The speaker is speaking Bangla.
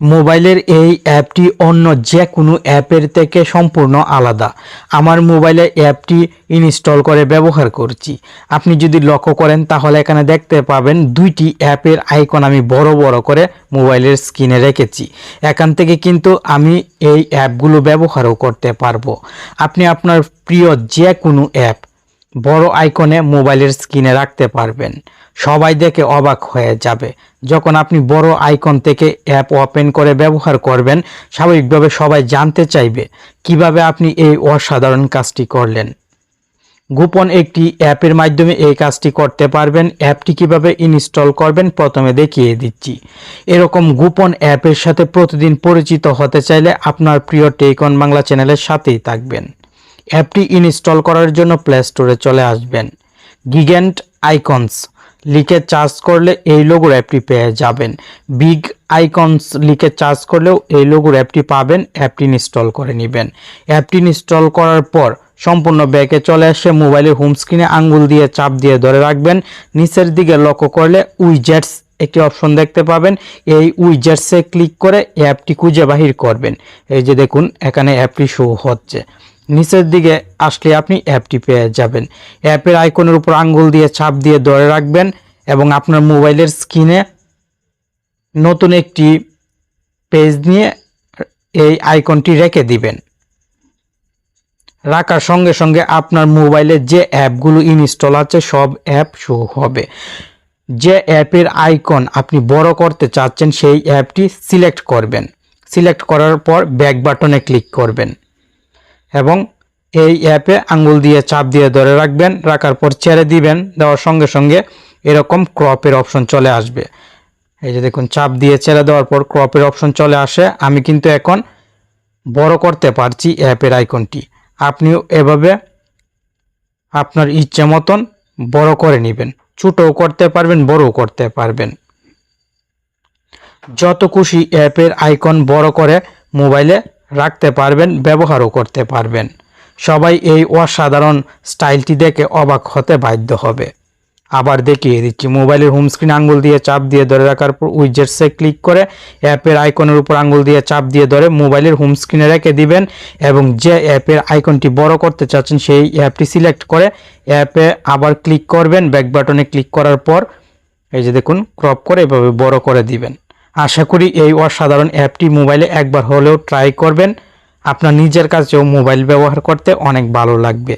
মোবাইলের এই অ্যাপটি অন্য যে কোনো অ্যাপের থেকে সম্পূর্ণ আলাদা। আমার মোবাইলে অ্যাপটি ইনস্টল করে ব্যবহার করছি। আপনি যদি লক্ষ্য করেন, তাহলে এখানে দেখতে পাবেন দুইটি অ্যাপের আইকন আমি বড় বড় করে মোবাইলের স্ক্রিনে রেখেছি। এখান থেকে কিন্তু আমি এই অ্যাপগুলো ব্যবহারও করতে পারব। আপনি আপনার প্রিয় যে কোনো অ্যাপ বড় আইকনে মোবাইলের স্ক্রিনে রাখতে পারবেন। সবাই দেখে অবাক হয়ে যাবে। যখন আপনি বড় আইকন থেকে অ্যাপ ওপেন করে ব্যবহার করবেন, স্বাভাবিকভাবে সবাই জানতে চাইবে, কীভাবে আপনি এই অসাধারণ কাজটি করলেন। গোপন একটি অ্যাপের মাধ্যমে এই কাজটি করতে পারবেন। অ্যাপটি কীভাবে ইনস্টল করবেন, প্রথমে দেখিয়ে দিচ্ছি। এরকম গোপন অ্যাপের সাথে প্রতিদিন পরিচিত হতে চাইলে আপনার প্রিয় টেকন বাংলা চ্যানেলের সাথেই থাকবেন। অ্যাপটি ইনস্টল করার জন্য প্লে স্টোরে চলে আসবেন। গিগ্যান্ট আইকনস লিখে চার্জ করলে এই লোগোর অ্যাপটি পেয়ে যাবেন। বিগ আইকনস লিখে চার্জ করলেও এই লোগোর অ্যাপটি পাবেন, অ্যাপটি ইনস্টল করে নেবেন। অ্যাপটি ইনস্টল করার পর সম্পূর্ণ ব্যাকে চলে আসে মোবাইলের হোম স্ক্রিনে আঙ্গুল দিয়ে চাপ দিয়ে ধরে রাখবেন। নিচের দিকে লক্ষ্য করলে উইজেটস একটি অপশন দেখতে পাবেন। এই উইজেটসে ক্লিক করে অ্যাপটি খুঁজে বাহির করবেন। এই যে দেখুন, এখানে অ্যাপটি শো হচ্ছে। নিচের দিকে আসলে আপনি অ্যাপটি পেয়ে যাবেন। অ্যাপের আইকনের উপর আঙ্গুল দিয়ে ছাপ দিয়ে ধরে রাখবেন এবং আপনার মোবাইলের স্ক্রিনে নতুন একটি পেজ নিয়ে এই আইকনটি রেখে দিবেন। রাখার সঙ্গে সঙ্গে আপনার মোবাইলে যে অ্যাপগুলো ইনস্টল আছে, সব অ্যাপ শো হবে। যে অ্যাপের আইকন আপনি বড় করতে চাচ্ছেন, সেই অ্যাপটি সিলেক্ট করবেন। সিলেক্ট করার পর ব্যাক বাটনে ক্লিক করবেন। এবং এই অ্যাপে আঙ্গুল দিয়ে চাপ দিয়ে ধরে রাখবেন, রাখার পর ছেড়ে দিবেন, দেওয়ার সঙ্গে সঙ্গে এরকম ক্রপের অপশন চলে আসবে। এই যে দেখুন, চাপ দিয়ে ছেড়ে দেওয়ার পর ক্রপের অপশন চলে আসে। আমি কিন্তু এখন বড় করতে পারছি অ্যাপের আইকনটি আপনিও এভাবে আপনার ইচ্ছে মতন বড় করে নেবেন। ছোটও করতে পারবেন, বড়ও করতে পারবেন। যত খুশি অ্যাপের আইকন বড় করে মোবাইলে রাখতে পারবেন, ব্যবহারও করতে পারবেন। সবাই এই অসাধারণ স্টাইলটি দেখে অবাক হতে বাধ্য হবে। আবার দেখিয়ে দিচ্ছি, মোবাইলের হোম স্ক্রিন আঙ্গুল দিয়ে চাপ দিয়ে ধরে রাখার পর উইজেটসে ক্লিক করে অ্যাপের আইকনের উপর আঙ্গুল দিয়ে চাপ দিয়ে ধরে মোবাইলের হোম স্ক্রিনে রেখে দিবেন এবং যে অ্যাপের আইকনটি বড় করতে চাচ্ছেন, সেই অ্যাপটি সিলেক্ট করে অ্যাপে আবার ক্লিক করবেন। ব্যাক বাটনে ক্লিক করার পর এই যে দেখুন ক্রপ করে এভাবে বড় করে দিবেন। আশা করি এই অসাধারণ অ্যাপটি মোবাইলে একবার হলেও ট্রাই করবেন। আপনার নিজের কাছেও মোবাইল ব্যবহার করতে অনেক ভালো লাগবে।